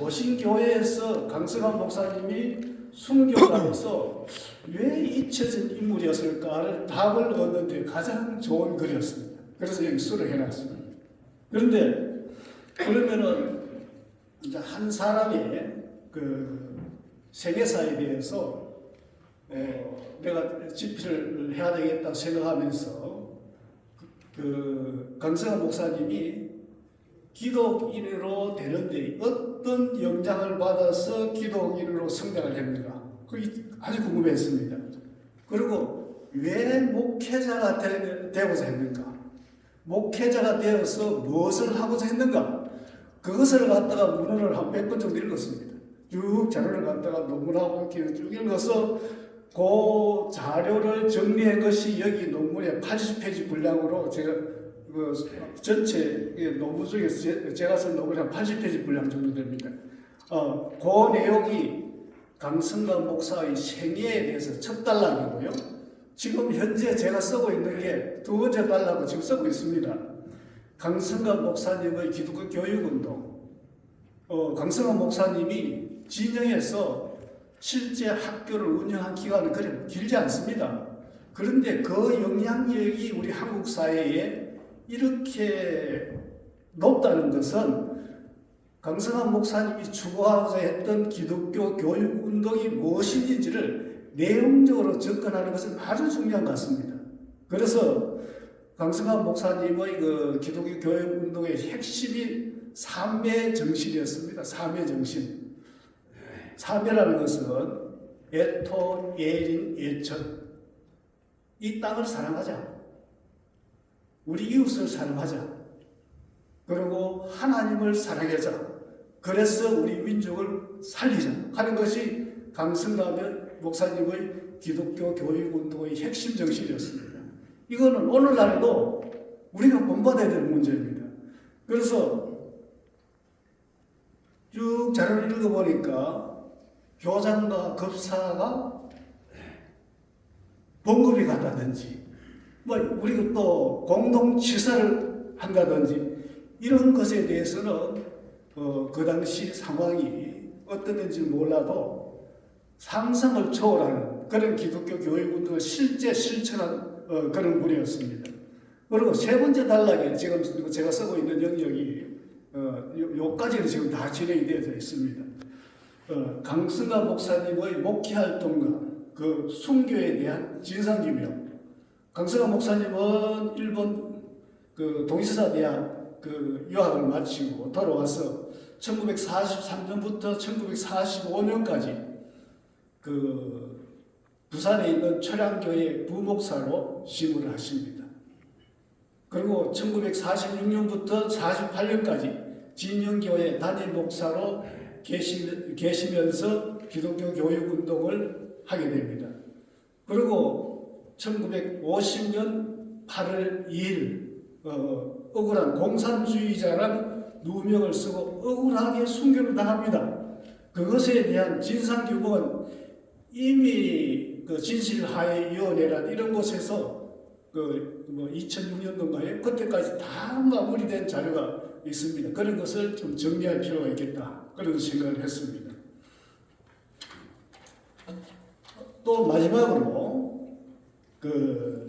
오신 교회에서 강성한 목사님이 순교자로서 왜 잊혀진 인물이었을까를 답을 얻는데 가장 좋은 글이었습니다. 그래서 여기 수를 해놨습니다. 그런데 그러면은 이제 한 사람의 그 세계사에 대해서 어, 내가 집필을 해야 되겠다 생각하면서 그, 그 강성한 목사님이 기독인으로 되는데 어떤 영향을 받아서 기독인으로 성장을 했는가? 그게 아주 궁금했습니다. 그리고 왜 목회자가 되, 되고자 했는가? 목회자가 되어서 무엇을 하고자 했는가? 그것을 갖다가 문헌을 한 100번 정도 읽었습니다. 쭉 자료를 갖다가 논문하고 이렇게 쭉 읽어서 그 자료를 정리한 것이 여기 논문의 80페이지 분량으로 제가 그 전체 이 논문 중에서 제- 제가 쓴 논문이 한 80페이지 분량 정도 됩니다. 어, 그 내용이 강성관 목사의 생애에 대해서 첫 단락이고요. 지금 현재 제가 쓰고 있는 게 두 번째 단락을 지금 쓰고 있습니다. 강성관 목사님의 기독교 교육운동. 어, 강성관 목사님이 진영에서 실제 학교를 운영한 기간은 그리 길지 않습니다. 그런데 그 영향력이 우리 한국 사회에 이렇게 높다는 것은 강성한 목사님이 추구하고자 했던 기독교 교육 운동이 무엇인지를 내용적으로 접근하는 것은 아주 중요한 것 같습니다. 그래서 강성한 목사님의 그 기독교 교육 운동의 핵심이 삼매 정신이었습니다. 삼매 정신. 삼매라는 것은 애토, 예린, 예천. 이 땅을 사랑하자. 우리 이웃을 사랑하자. 그리고 하나님을 사랑하자. 그래서 우리 민족을 살리자 하는 것이 강승남의 목사님의 기독교 교육 운동의 핵심 정신이었습니다. 이거는 오늘날에도 우리가 본받아야 될 문제입니다. 그래서 쭉 자료를 읽어보니까 교장과 급사가 봉급이 갔다든지 뭐 우리가 또 공동 치사를 한다든지 이런 것에 대해서는 어, 그 당시 상황이 어땠는지 몰라도 상상을 초월하는 그런 기독교 교육 운동을 실제 실천한 어, 그런 분이었습니다. 그리고 세 번째 단락에 지금 제가 쓰고 있는 영역이 어, 요, 요까지는 지금 다 진행이 되어져 있습니다. 어, 강승가 목사님의 목회 활동과 그 순교에 대한 진상규명. 강승가 목사님은 일본 그 동시사 대학 그 유학을 마치고 돌아와서 1943년부터 1945년까지 그 부산에 있는 철양교회 부목사로 심을 하십니다. 그리고 1946년부터 48년까지 진영교회 단임 목사로 계시, 계시면서 기독교 교육 운동을 하게 됩니다. 그리고 1950년 8월 2일 어, 억울한 공산주의자란 누명을 쓰고 억울하게 순교를 당합니다. 그것에 대한 진상 규명은 이미 그 진실화해위원회란 이런 곳에서 그 뭐 2006년도인가에 그때까지 다 마무리된 자료가 있습니다. 그런 것을 좀 정리할 필요가 있겠다. 그런 생각을 했습니다. 또 마지막으로 그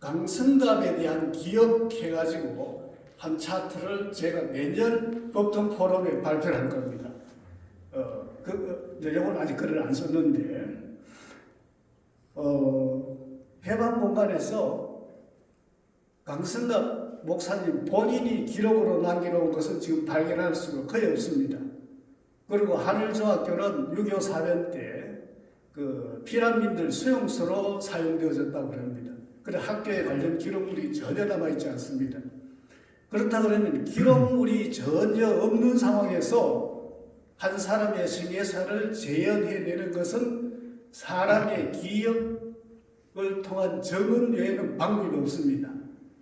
강성갑에 대한 기억해가지고 한 차트를 제가 내년 법통 포럼에 발표를 할 겁니다. 어, 그, 어, 이건 아직 글을 안 썼는데, 어, 해방 공간에서 강성갑 목사님 본인이 기록으로 남겨놓은 것은 지금 발견할 수가 거의 없습니다. 그리고 하늘중학교는 6.25 사변 때 그 피난민들 수용소로 사용되어졌다고 합니다. 그래 학교에 관련 기록물이 전혀 남아 있지 않습니다. 그렇다 그러면 기록물이 전혀 없는 상황에서 한 사람의 생애사를 재현해내는 것은 사람의 기억을 통한 정은 외에는 방법이 없습니다.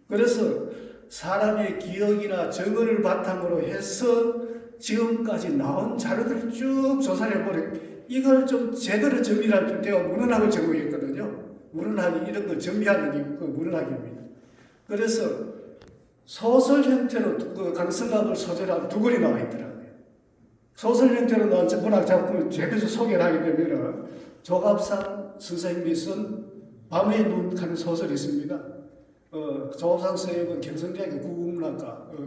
그래서 사람의 기억이나 정언을 바탕으로 해서 지금까지 나온 자료들을 쭉 조사를 해보니 이걸 좀 제대로 정리할 때가 문헌학을 전공했거든요. 문헌학이 이런 걸 정리하는 게그 문헌학입니다. 그래서 소설 형태로 그 강성각을 소재한 두 글이 나와 있더라고요. 소설 형태로 나온 문학 작품을 대표적 소개를 하게 되면 조갑산 선생님이 쓴 밤의 눈 하는 소설이 있습니다. 어, 조갑산 선생님은 경성대학의 국문학과 어,